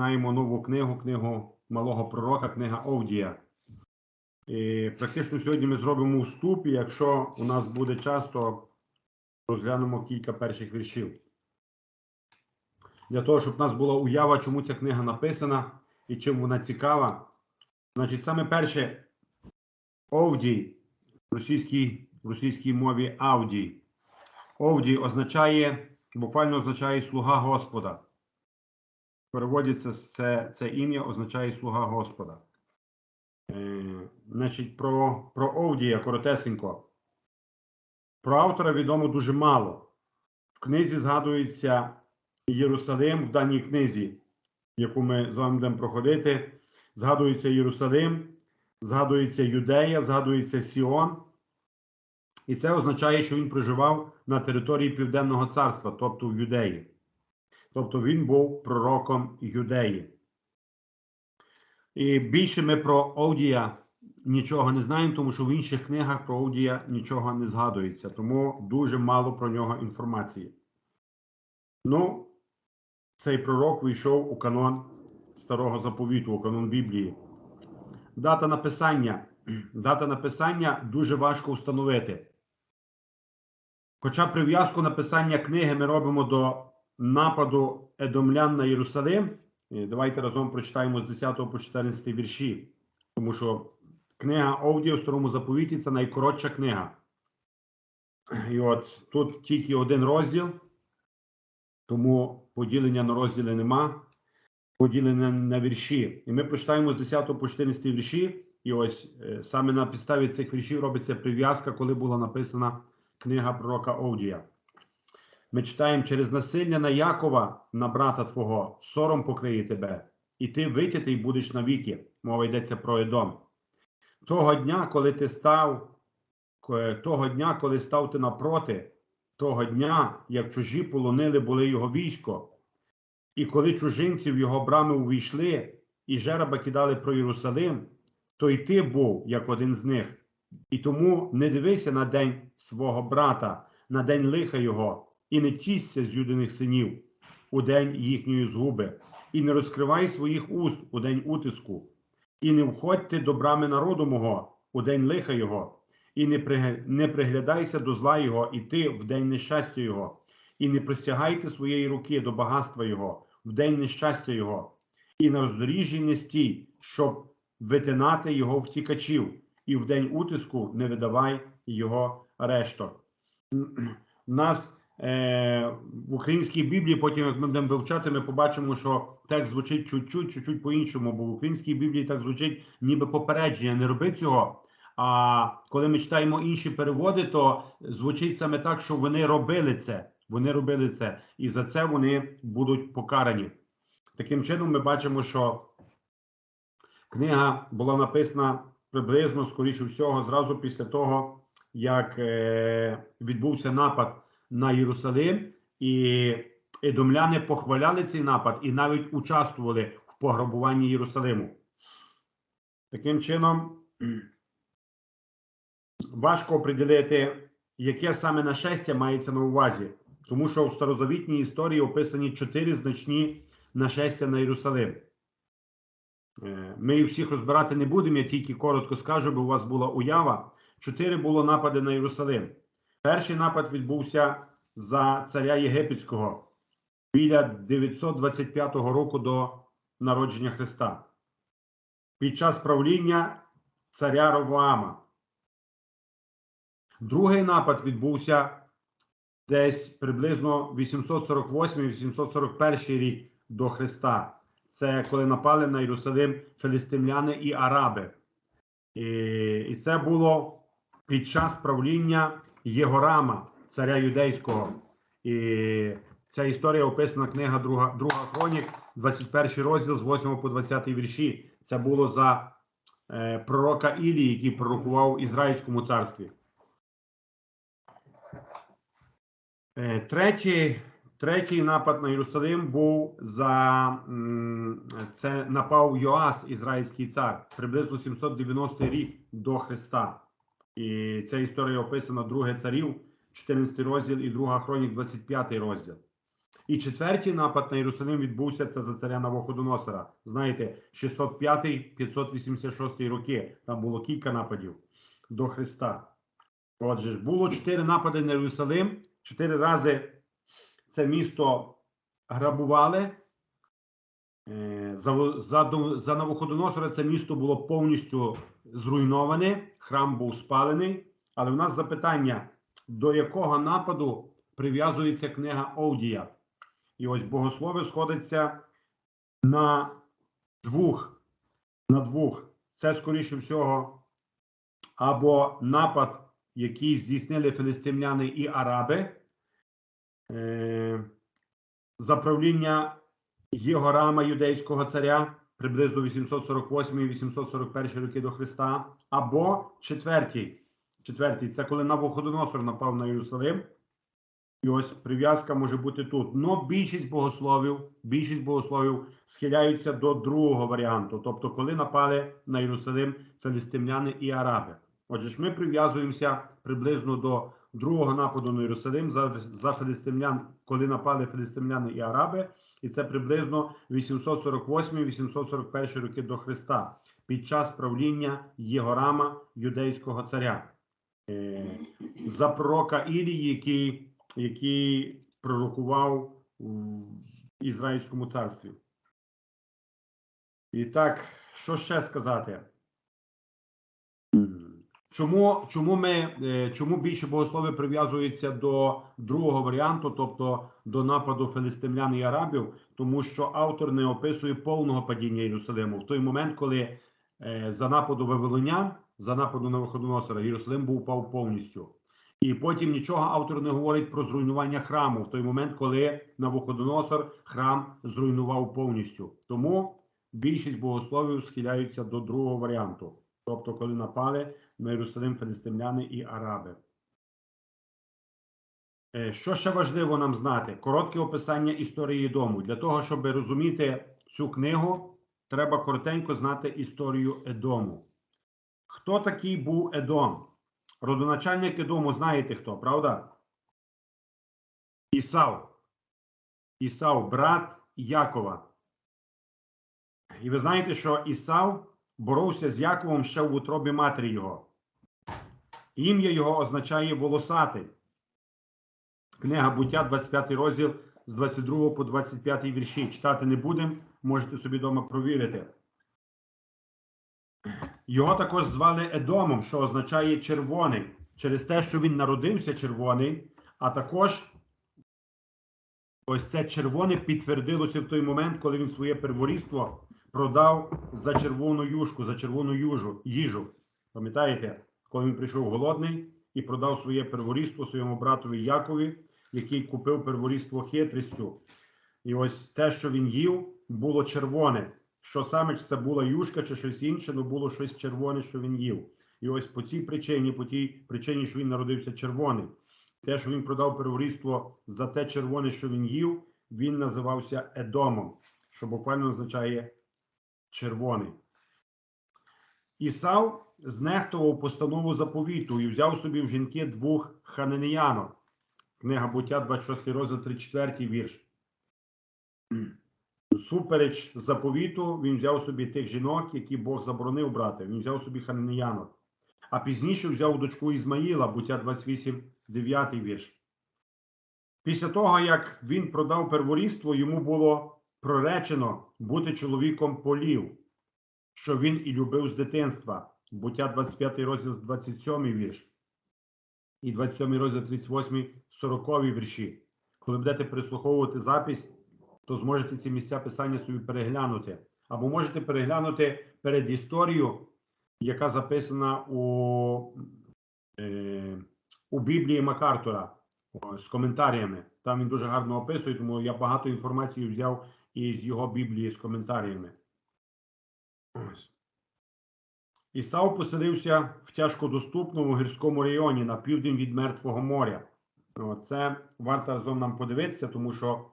Маємо нову книгу, книгу малого пророка, книга Овдія. І практично сьогодні ми зробимо вступ, і якщо у нас буде час, то розглянемо кілька перших віршів. Для того, щоб у нас була уява, чому ця книга написана і чим вона цікава. Значить, саме перше Овдій в російській, в російській мові Авдій. Овдій означає, буквально означає слуга Господа. Переводиться це, це ім'я означає слуга Господа. Е, значить, про, про Овдія коротесенько. Про автора відомо дуже мало. В книзі згадується Єрусалим в даній книзі, яку ми з вами будемо проходити. Згадується Єрусалим, згадується Юдея, згадується Сіон. І це означає, що він проживав на території Південного царства, тобто в Юдеї. Тобто він був пророком Юдеї. І більше ми про Овдія нічого не знаємо, тому що в інших книгах про Овдія нічого не згадується. Тому дуже мало про нього інформації. Ну, цей пророк вийшов у канон Старого заповіту, у канон Біблії. Дата написання. Дата написання дуже важко встановити. Хоча прив'язку написання книги ми робимо до нападу Едомлян на Єрусалим. Давайте разом прочитаємо з 10 по 14 вірші. Тому що книга Овдія у старому заповіті це найкоротша книга. І от тут тільки один розділ, тому поділення на розділи нема, поділення на вірші. І ми прочитаємо з 10 по 14 вірші. І ось е, саме на підставі цих віршів робиться прив'язка, коли була написана книга пророка Овдія. Ми читаємо через насилля на Якова, на брата Твого, сором покриє тебе, і ти витятий будеш навіки. Мова йдеться про Едом. Того дня, коли ти став, е, того дня, коли став ти напроти, того дня, як чужі полонили були його військо, і коли чужинці в його брами увійшли, і жереба кидали про Єрусалим, то й ти був як один з них. І тому не дивися на день свого брата, на день лиха його, і не тісься з юдиних синів у день їхньої згуби, і не розкривай своїх уст у день утиску, і не входьте до брами народу мого у день лиха його, і не, приглядайся до зла його, і ти в день нещастя його, і не простягайте своєї руки до багатства його в день нещастя його, і на роздоріжжі не стій, щоб витинати його втікачів, і в день утиску не видавай його решток. У нас в українській Біблії, потім, як ми будемо вивчати, ми побачимо, що текст звучить чуть-чуть, чуть-чуть по-іншому, бо в українській Біблії так звучить, ніби попередження, не роби цього. А коли ми читаємо інші переводи, то звучить саме так, що вони робили це. Вони робили це, і за це вони будуть покарані. Таким чином, ми бачимо, що книга була написана приблизно, скоріше всього, зразу після того, як е, відбувся напад на Єрусалим, і едомляни похваляли цей напад і навіть участвували в пограбуванні Єрусалиму. Таким чином, важко оприділити, яке саме нашестя мається на увазі, тому що в старозавітній історії описані чотири значні нашестя на Єрусалим. Е, Ми їх всіх розбирати не будемо, я тільки коротко скажу, бо у вас була уява. Чотири було напади на Єрусалим. Перший напад відбувся за царя Єгипетського біля 925 року до народження Христа. Під час правління царя Ровоама. Другий напад відбувся десь приблизно 848-841 рік до Христа. Це коли напали на Єрусалим филистимляни і араби. І це було під час правління Єгорама, царя юдейського. І ця історія описана книга Друга, Друга Хронік, 21 розділ з 8 по 20 вірші. Це було за е, пророка Ілії, який пророкував Ізраїльському царстві. Е, Третій, третій напад на Єрусалим був за це напав Йоас, ізраїльський цар, приблизно 790 рік до Христа. І ця історія описана друге царів, 14 розділ і друга хронік, 25 розділ. І четвертий напад на Єрусалим відбувся це за царя Навуходоносора. Знаєте, 605-586 роки. Там було кілька нападів до Христа. Отже, було чотири напади на Єрусалим. Чотири рази це місто грабували. Е, За, за, за Навуходоносора це місто було повністю зруйноване, храм був спалений. Але в нас запитання: до якого нападу прив'язується книга Овдія? І ось богослови сходяться на двох. На двох. Це, скоріше всього, або напад, який здійснили філістимляни і араби. Е, за правління Єгорама, юдейського царя, приблизно 848-841 роки до Христа, або четвертій. Четвертий це коли Навуходоносор напав на Єрусалим. І ось прив'язка може бути тут. Но більшість богословів, більшість богословів схиляються до другого варіанту, тобто, коли напали на Єрусалим філістимляни і араби. Отже, ж ми прив'язуємося приблизно до другого нападу на Єрусалим за, за філістимлян, коли напали філістимляни і араби, і це приблизно 848-841 роки до Христа під час правління Єгорама, юдейського царя. Е, За пророка Ілії, який, який пророкував в Ізраїльському царстві. І так, що ще сказати? Чому, чому, ми, е, чому більше богослови прив'язуються до другого варіанту, тобто до нападу филистимлян і арабів? Тому що автор не описує повного падіння Єрусалиму в той момент, коли е, за нападу Вавилонян, за нападу на Виходоносора, Єрусалим був упав повністю. І потім нічого автор не говорить про зруйнування храму в той момент, коли Навуходоносор храм зруйнував повністю. Тому більшість богословів схиляються до другого варіанту, тобто, коли напали на Єрусалим филистимляни і араби. Е, Що ще важливо нам знати? Коротке описання історії дому. Для того, щоб розуміти цю книгу, треба коротенько знати історію Едому. Хто такий був Едом? Родоначальник Едому знаєте хто, правда? Ісав. Ісав, брат Якова. І ви знаєте, що Ісав боровся з Яковом ще в утробі матері його. Ім'я його означає волосатий. Книга буття, 25 розділ з 22 по 25 вірші. Читати не будемо, можете собі вдома провірити. Його також звали Едомом, що означає червоний, через те, що він народився червоний, а також ось це червоне підтвердилося в той момент, коли він своє перворідство продав за червону юшку, за червону южу, їжу. Пам'ятаєте, коли він прийшов голодний і продав своє перворідство своєму братові Якові, який купив перворідство хитрістю. І ось те, що він їв, було червоне. Що саме чи це була юшка чи щось інше, ну було щось червоне, що він їв. І ось по цій причині, по тій причині, що він народився червоний, те, що він продав перворідство за те червоне, що він їв, він називався Едомом, що буквально означає червоний. Ісав знехтував постанову заповіту і взяв собі в жінки двох хананеянок. Книга буття, 26 розділ, 34 вірш. Супереч заповіту, він взяв собі тих жінок, які Бог заборонив брати. Він взяв собі хананеянок. А пізніше взяв дочку Ізмаїла, буття 28, 9 вірш. Після того, як він продав перворідство, йому було проречено бути чоловіком полів, що він і любив з дитинства. Буття 25 розділ 27 вірш. І 27 розділ 38, 40 вірші. Коли будете прислуховувати запись, то зможете ці місця писання собі переглянути. Або можете переглянути перед історією, яка записана у, е, у Біблії Макартура з коментарями. Там він дуже гарно описує, тому я багато інформації взяв із його Біблії з коментарями. Ось. Ісав поселився в тяжкодоступному гірському районі на південь від Мертвого моря. Це варто разом нам подивитися, тому що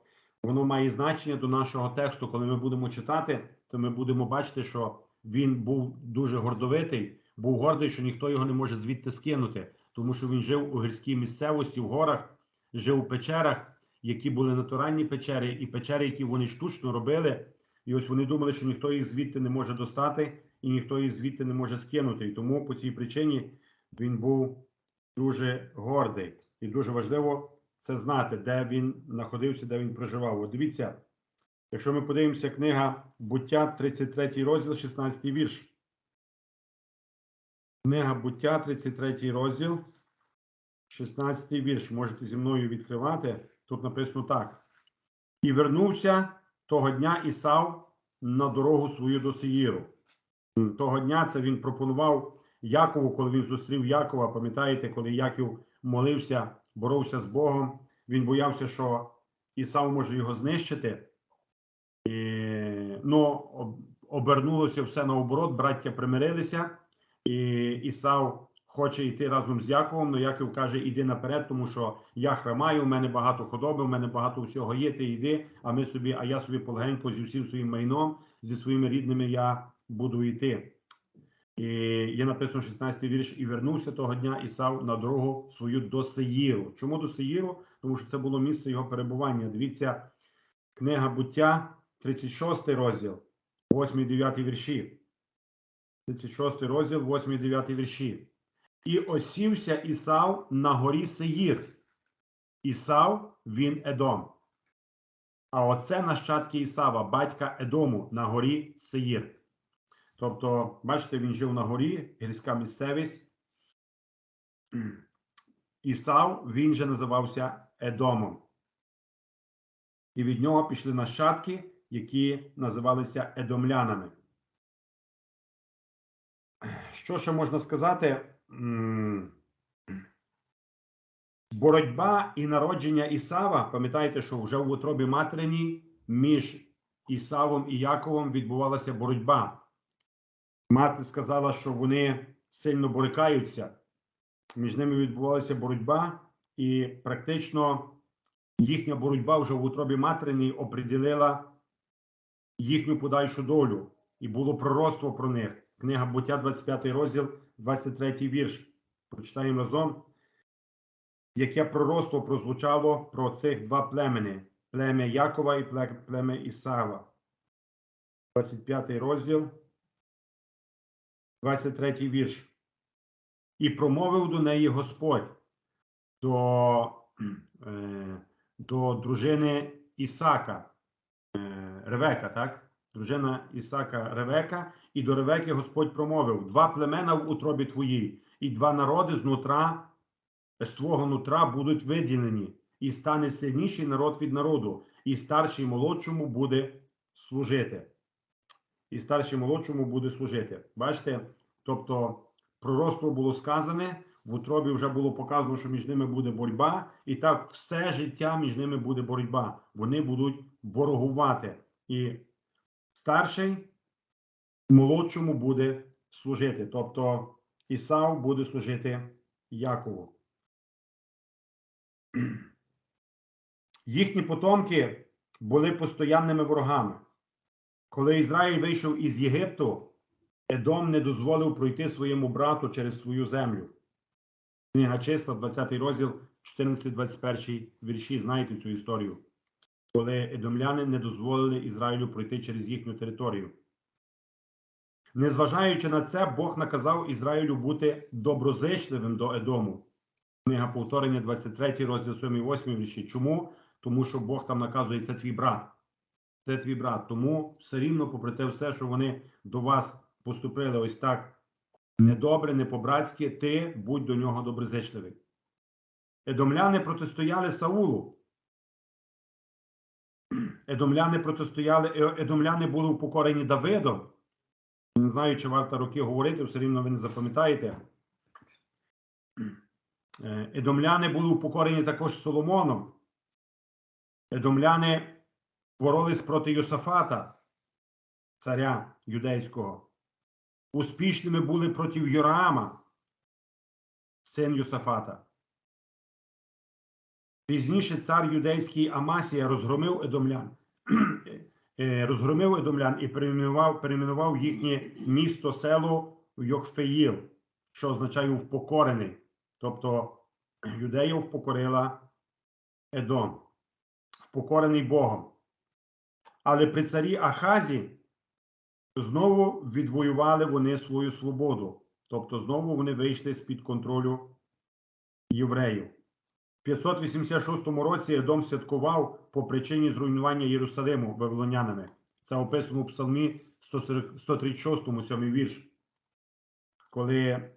воно має значення до нашого тексту. Коли ми будемо читати, то ми будемо бачити, що він був дуже гордовитий, був гордий, що ніхто його не може звідти скинути, тому що він жив у гірській місцевості, в горах, жив у печерах які були натуральні печери, і печери, які вони штучно робили. І ось вони думали, що ніхто їх звідти не може достати, і ніхто їх звідти не може скинути. І тому по цій причині він був дуже гордий. І дуже важливо це знати, де він знаходився, де він проживав. От дивіться, якщо ми подивимося, книга буття, 33 розділ, 16 вірш. Книга буття, 33 розділ, 16 вірш. Можете зі мною відкривати. Тут написано так. І вернувся того дня Ісав на дорогу свою до Сеїру. Того дня це він пропонував Якову, коли він зустрів Якова. Пам'ятаєте, коли Яків молився, боровся з Богом, він боявся, що Ісав може його знищити. І, ну, обернулося все наоборот, браття примирилися, і Ісав хоче йти разом з Яковом, але Яків каже: іди наперед, тому що я храмаю, у мене багато худоби, у мене багато всього є, ти йди, а ми собі, а я собі полегенько зі всім своїм майном, зі своїми рідними я буду йти. І є написано 16 вірш, і вернувся того дня Ісав на дорогу свою до Сеїру. Чому до Сеїру? Тому що це було місце його перебування. Дивіться, книга буття, 36 розділ, 8-9 вірші. 36 розділ, 8-9 вірші. І осівся Ісав на горі Сеїр. Ісав він Едом. А оце нащадки Ісава, батька Едому на горі Сеїр. Тобто, бачите, він жив на горі, гірська місцевість. Ісав, він же називався Едомом. І від нього пішли нащадки, які називалися едомлянами. Що ще можна сказати? Боротьба і народження Ісава, пам'ятаєте, що вже в утробі материні між Ісавом і Яковом відбувалася боротьба. Мати сказала, що вони сильно борикаються. Між ними відбувалася боротьба, і практично їхня боротьба вже в утробі материні оприділила їхню подальшу долю. І було пророцтво про них. Книга буття, 25 розділ, 23 вірш. Прочитаємо разом. Яке пророцтво прозвучало про цих два племени: плем'я Якова і пле- плем'я Ісава. 25 розділ, 23 вірш. І промовив до неї Господь до, е, до дружини Ісака, е, Ревека, так? Дружина Ісака Ревека, і до Ревеки Господь промовив: два племена в утробі твоїй, і два народи знутра, з твого нутра будуть виділені, і стане сильніший народ від народу, і старший молодшому буде служити. І старший молодшому буде служити. Бачите? Тобто пророцтво було сказане, в утробі вже було показано, що між ними буде боротьба, і так все життя між ними буде боротьба. Вони будуть ворогувати. І старший молодшому буде служити. Тобто Ісав буде служити Якову. Їхні потомки були постоянними ворогами. Коли Ізраїль вийшов із Єгипту, Едом не дозволив пройти своєму брату через свою землю. Книга числа, 20 розділ, 14-21 вірші. Знаєте цю історію, коли едомляни не дозволили Ізраїлю пройти через їхню територію. Незважаючи на це, Бог наказав Ізраїлю бути доброзичливим до Едому. Книга повторення, 23 розділ 7-8 вірші. Чому? Тому що Бог там наказує, це твій брат. Це твій брат. Тому все рівно, попри те все, що вони до вас поступили ось так недобре, не по-братськи, ти будь до нього доброзичливий. Едомляни протистояли Саулу. Едомляни протистояли, е- едомляни були упокорені Давидом. Не знаю, чи варто роки говорити, все рівно ви не запам'ятаєте. Е, Едомляни були упокорені також Соломоном. Едомляни боролись проти Йосафата, царя юдейського. Успішними були проти Йораама, син Йосафата. Пізніше цар юдейський Амасія розгромив едомлян, е, розгромив едомлян і перейменував, перейменував їхнє місто село Йохфеїл, що означає впокорений. Тобто юдеїв впокорила Едом. впокорений Богом. Але при царі Ахазі знову відвоювали вони свою свободу. Тобто знову вони вийшли з-під контролю євреїв. В 586 році Едом святкував по причині зруйнування Єрусалиму вавилонянами. Це описано у Псалмі 140 136, 7 вірш. Коли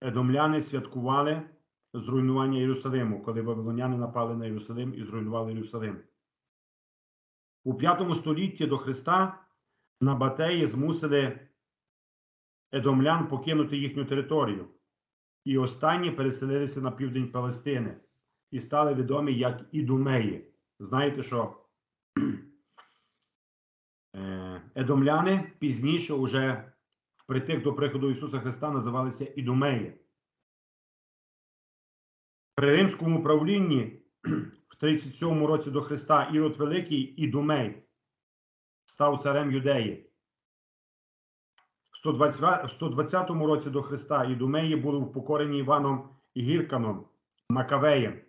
едомляни святкували зруйнування Єрусалиму, коли вавилоняни напали на Єрусалим і зруйнували Єрусалим. У 5 столітті до Христа на Батеї змусили едомлян покинути їхню територію. І останні переселилися на південь Палестини і стали відомі як ідумеї. Знаєте, що е, едомляни пізніше, уже впритик до приходу Ісуса Христа, називалися ідумеї. При римському правлінні в 37 році до Христа Ірод Великий Ідумей став царем Юдеї. В 120, в 120 році до Христа Ідумеї були впокорені Іваном Гірканом Макавеєм,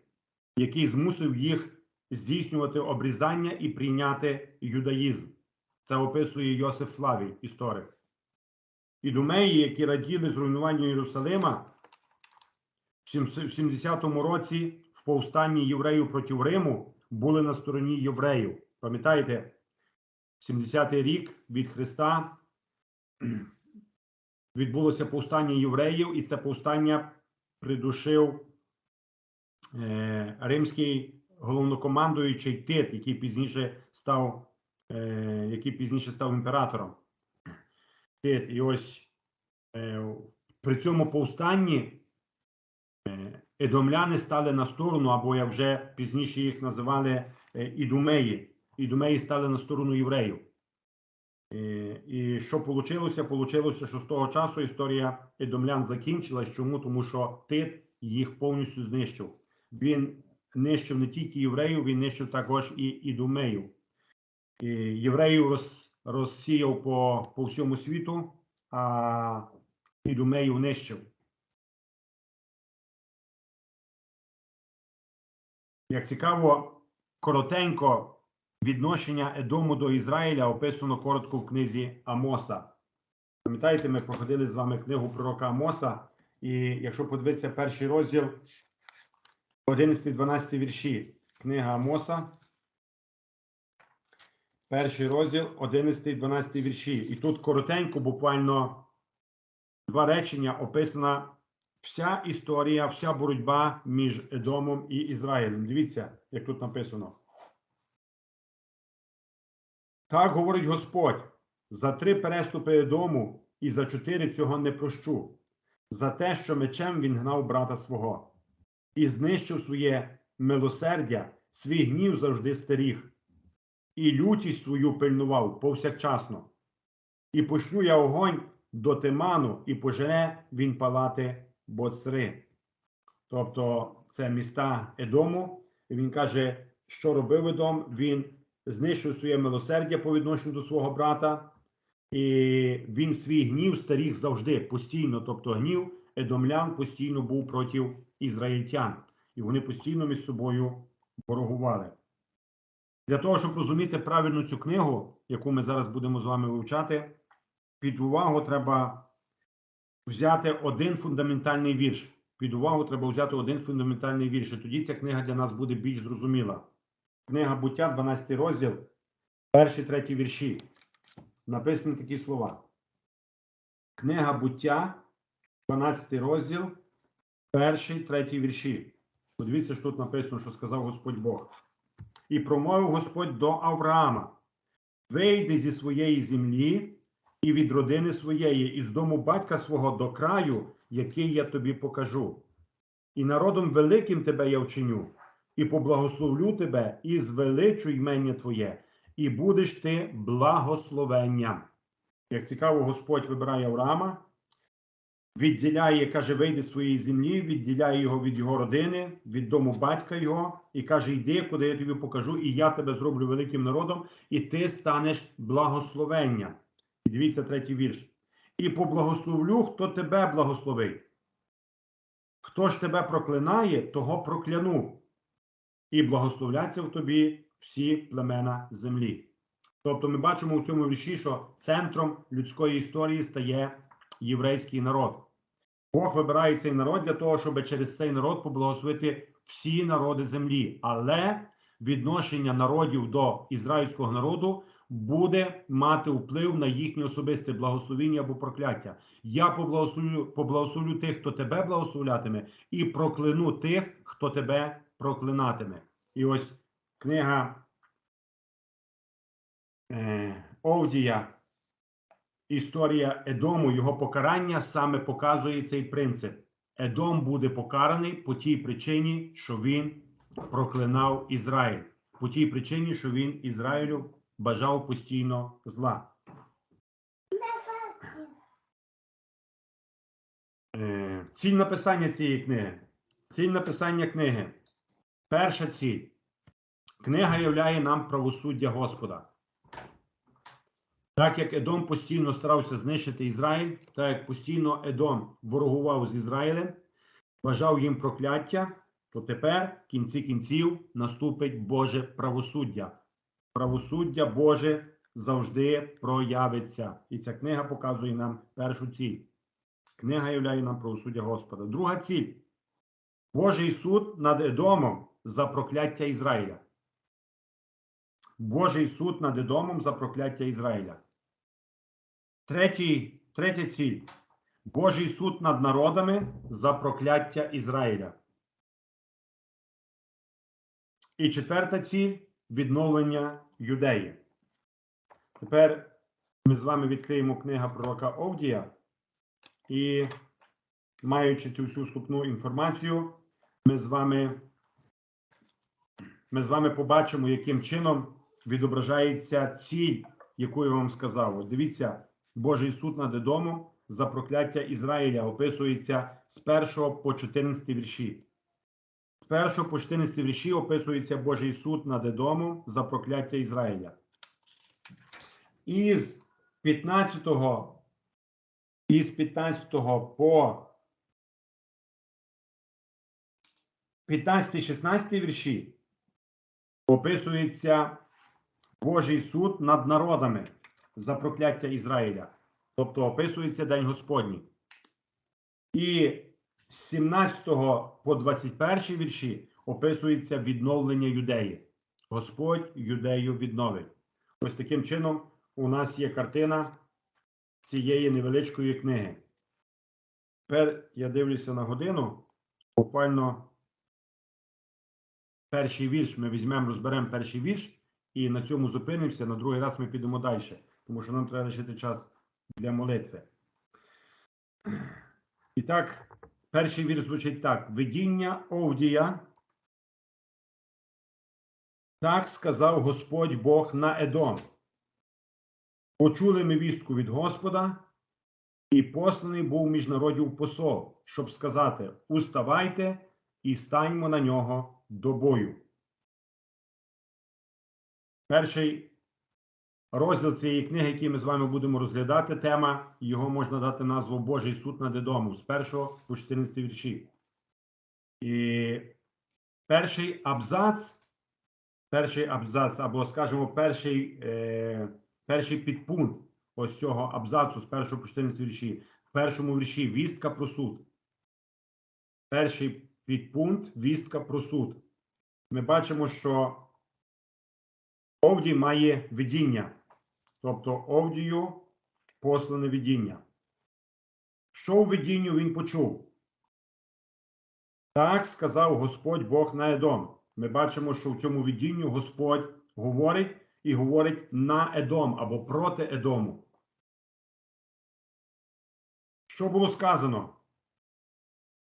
який змусив їх здійснювати обрізання і прийняти юдаїзм. Це описує Йосиф Флавій, історик. Ідумеї, які раділи зруйнуванню Єрусалима, в 70-му році повстанні євреїв проти Риму були на стороні євреїв. Пам'ятаєте, 70-й рік від Христа відбулося повстання євреїв, і це повстання придушив е, римський головнокомандуючий Тит, який пізніше став, е, який пізніше став імператором. Тит. І ось е, при цьому повстанні е, едомляни стали на сторону, або як вже пізніше їх називали е, ідумеї. Ідумеї стали на сторону євреїв. Е, І що вийшло? Получилося, що з того часу історія едомлян закінчилась. Чому? Тому що Тит їх повністю знищив. Він нищив не тільки євреїв, він нищив також і ідумеїв. І євреїв роз, розсіяв по, по всьому світу, а ідумеїв нищив. Як цікаво, коротенько відношення Едому до Ізраїля описано коротко в книзі Амоса. Пам'ятаєте, ми проходили з вами книгу пророка Амоса, і якщо подивитися перший розділ, 11-12 вірші, книга Амоса, перший розділ, 11-12 вірші. І тут коротенько, буквально два речення описана вся історія, вся боротьба між Едомом і Ізраїлем. Дивіться, як тут написано. Так говорить Господь: за три переступи Едому і за чотири цього не прощу, за те, що мечем він гнав брата свого, і знищив своє милосердя, свій гнів завжди стеріг, і лютість свою пильнував повсякчасно. І пошлю я огонь до Тиману, і пожене він палати боцри. Тобто це міста Едому. І він каже, що робив Едом? Він знищив своє милосердя по відношенню до свого брата, і він свій гнів старіг завжди постійно. Тобто гнів Едомлян постійно був проти ізраїльтян, і вони постійно між собою ворогували. Для того, щоб розуміти правильно цю книгу, яку ми зараз будемо з вами вивчати, під увагу треба взяти один фундаментальний вірш. Під увагу треба взяти один фундаментальний вірш. І тоді ця книга для нас буде більш зрозуміла. Книга буття, 12 розділ, перші треті вірші. Написані такі слова. Книга буття, 12 розділ, перший, третій вірші. Подивіться, що тут написано, що сказав Господь Бог. І промовив Господь до Авраама: Вийди зі своєї землі і від родини своєї, і з дому батька свого до краю, який я тобі покажу. І народом великим тебе я вчиню, і поблагословлю тебе, і звеличу ймення Твоє, і будеш ти благословенням. Як цікаво, Господь вибирає Авраама, відділяє, каже, вийди з своєї землі, відділяє його від його родини, від дому батька його, і каже: Йди, куди я тобі покажу, і я тебе зроблю великим народом, і ти станеш благословенням. Дивіться третій вірш. І поблагословлю, хто тебе благословить. Хто ж тебе проклинає, того прокляну. і благословляться в тобі всі племена землі. Тобто ми бачимо в цьому вірші, що центром людської історії стає єврейський народ. Бог вибирає цей народ для того, щоб через цей народ поблагословити всі народи землі. Але відношення народів до ізраїльського народу буде мати вплив на їхнє особисте благословіння або прокляття. Я поблагословлю, поблагословлю тих, хто тебе благословлятиме, і прокляну тих, хто тебе проклинатиме. І ось книга е, Овдія, історія Едому, його покарання саме показує цей принцип. Едом буде покараний по тій причині, що він проклинав Ізраїль, по тій причині, що він Ізраїлю бажав постійно зла. Е, Ціль написання цієї книги. Ціль написання книги. Перша ціль. Книга являє нам правосуддя Господа. Так як Едом постійно старався знищити Ізраїль, так як постійно Едом ворогував з Ізраїлем, бажав їм прокляття, то тепер в кінці кінців наступить Боже правосуддя. Правосуддя Боже завжди проявиться. І ця книга показує нам першу ціль. Книга являє нам правосуддя Господа. Друга ціль Божий суд над Едомом за прокляття Ізраїля. Божий суд над Едомом за прокляття Ізраїля. Третій, третя ціль Божий суд над народами за прокляття Ізраїля. І четверта ціль відновлення юдеї. Тепер ми з вами відкриємо книга пророка Овдія. І, маючи цю всю вступну інформацію, ми з вами ми з вами побачимо, яким чином відображається ціль, яку я вам сказав. Ось дивіться, Божий суд над Едомом за прокляття Ізраїля описується з 1 по 14 вірші. 1 по 14 вірші описується Божий суд над Едомом за прокляття Ізраїля. Із 15 із 15 по 15-16 вірші описується Божий суд над народами за прокляття Ізраїля. Тобто описується День Господній. І з 17 по 21 вірші описується відновлення юдеї. Господь юдею відновить. Ось таким чином у нас є картина цієї невеличкої книги. Тепер я дивлюся на годину. Буквально перший вірш ми візьмемо, розберемо перший вірш, і на цьому зупинимося. На другий раз ми підемо далі, тому що нам треба лишити час для молитви. І так, перший вірш звучить так: Видіння Овдія. Так сказав Господь Бог на Едом. Почули ми вістку від Господа, і посланий був між народів посол, щоб сказати: Уставайте і станьмо на нього до бою. Перший розділ цієї книги, який ми з вами будемо розглядати, тема його можна дати назву Божий суд над Едому з 1 по 14 вірші. І перший абзац, перший абзац, або, скажімо, перший. Е, перший підпункт ось цього абзацу з першого по 14 вірші. В першому вірші вістка про суд. Перший підпункт вістка про суд. Ми бачимо, що Овдій має видіння. Тобто Овдію послане видіння. Що в видінню він почув? Так сказав Господь Бог на Едом. Ми бачимо, що в цьому видінню Господь говорить і говорить на Едом або проти Едому. Що було сказано?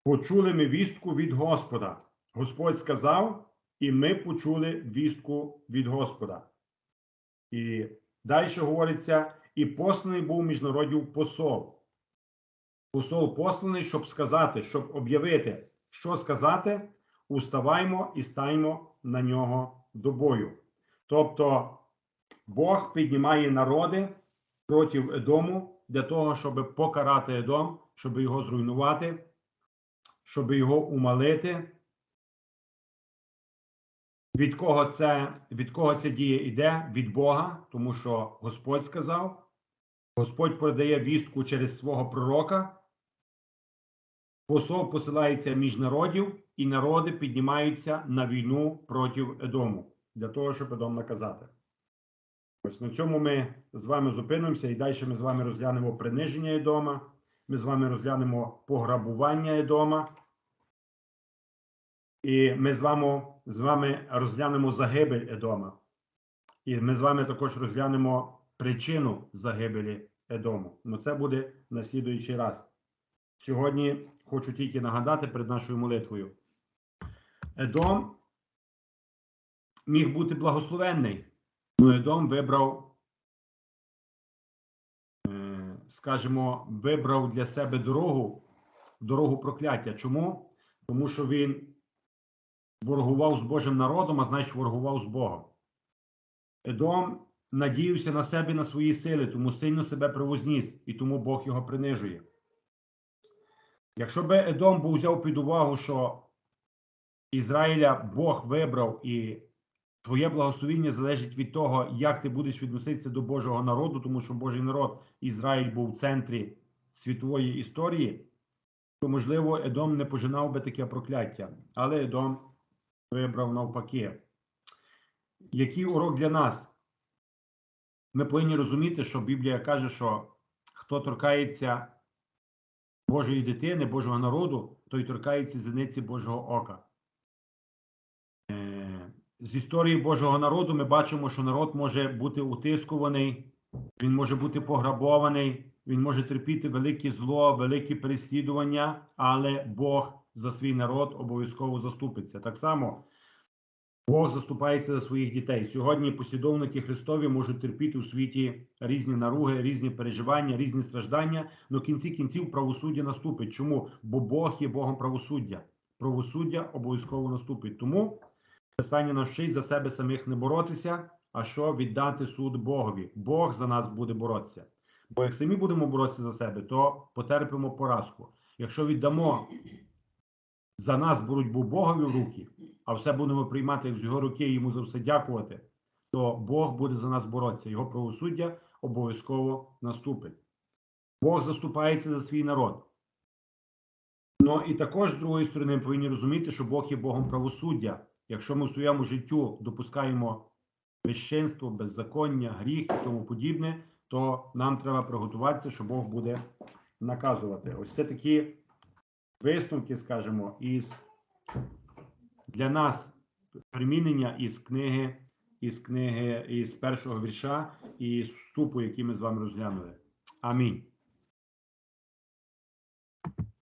Почули ми вістку від Господа. Господь сказав, і ми почули вістку від Господа. І далі говориться: і посланий був між народів посол. Посол посланий, щоб сказати, щоб об'явити, що сказати, уставаймо і стаймо на нього до бою. Тобто Бог піднімає народи проти Едому для того, щоб покарати Едом, щоб його зруйнувати, щоб його умалити. Від кого це від кого ця дія йде? Від Бога, тому що Господь сказав, Господь передає вістку через свого пророка. Посол посилається між народів, і народи піднімаються на війну проти Едому для того, щоб Едом наказати. Ось на цьому ми з вами зупинимося і далі ми з вами розглянемо приниження Едома. Ми з вами розглянемо пограбування Едома. І ми з вами, з вами розглянемо загибель Едома. І ми з вами також розглянемо причину загибелі Едому. Ну це буде на слідуючий раз. Сьогодні хочу тільки нагадати перед нашою молитвою. Едом міг бути благословенний, але Едом вибрав, е, скажімо, вибрав для себе дорогу, дорогу прокляття. Чому? Тому що він ворогував з Божим народом, а значить ворогував з Богом. Едом надіявся на себе на свої сили, тому сильно себе привозніс, і тому Бог його принижує. Якщо би Едом був взяв під увагу, що Ізраїля Бог вибрав і твоє благословіння залежить від того, як ти будеш відноситися до Божого народу, тому що Божий народ Ізраїль був в центрі світової історії, то, можливо, Едом не пожинав би таке прокляття. Але Едом вибрав навпаки. Який урок для нас? Ми повинні розуміти, що Біблія каже, що хто торкається Божої дитини, Божого народу, той торкається зениці Божого ока. Е, З історії Божого народу ми бачимо, що народ може бути утискуваний, він може бути пограбований, він може терпіти велике зло, великі переслідування, але Бог за свій народ обов'язково заступиться. Так само Бог заступається за своїх дітей. Сьогодні послідовники Христові можуть терпіти у світі різні наруги, різні переживання, різні страждання. але в кінці кінців правосуддя наступить. Чому? Бо Бог є Богом правосуддя. Правосуддя обов'язково наступить. Тому Писання нас вчить за себе самих не боротися, а що віддати суд Богові. Бог за нас буде боротися. Бо як самі будемо боротися за себе, то потерпимо поразку. Якщо віддамо за нас боротьбу Богові в руки, а все будемо приймати з його руки і йому за все дякувати, то Бог буде за нас боротися. Його правосуддя обов'язково наступить. Бог заступається за свій народ. Ну і також з другої сторони ми повинні розуміти, що Бог є Богом правосуддя. Якщо ми в своєму життю допускаємо безчинство, беззаконня, гріх і тому подібне, то нам треба приготуватися, що Бог буде наказувати. Ось це такі висновки, скажімо, із для нас примінення із книги, із книги, із першого вірша і з вступу, який ми з вами розглянули. Амінь.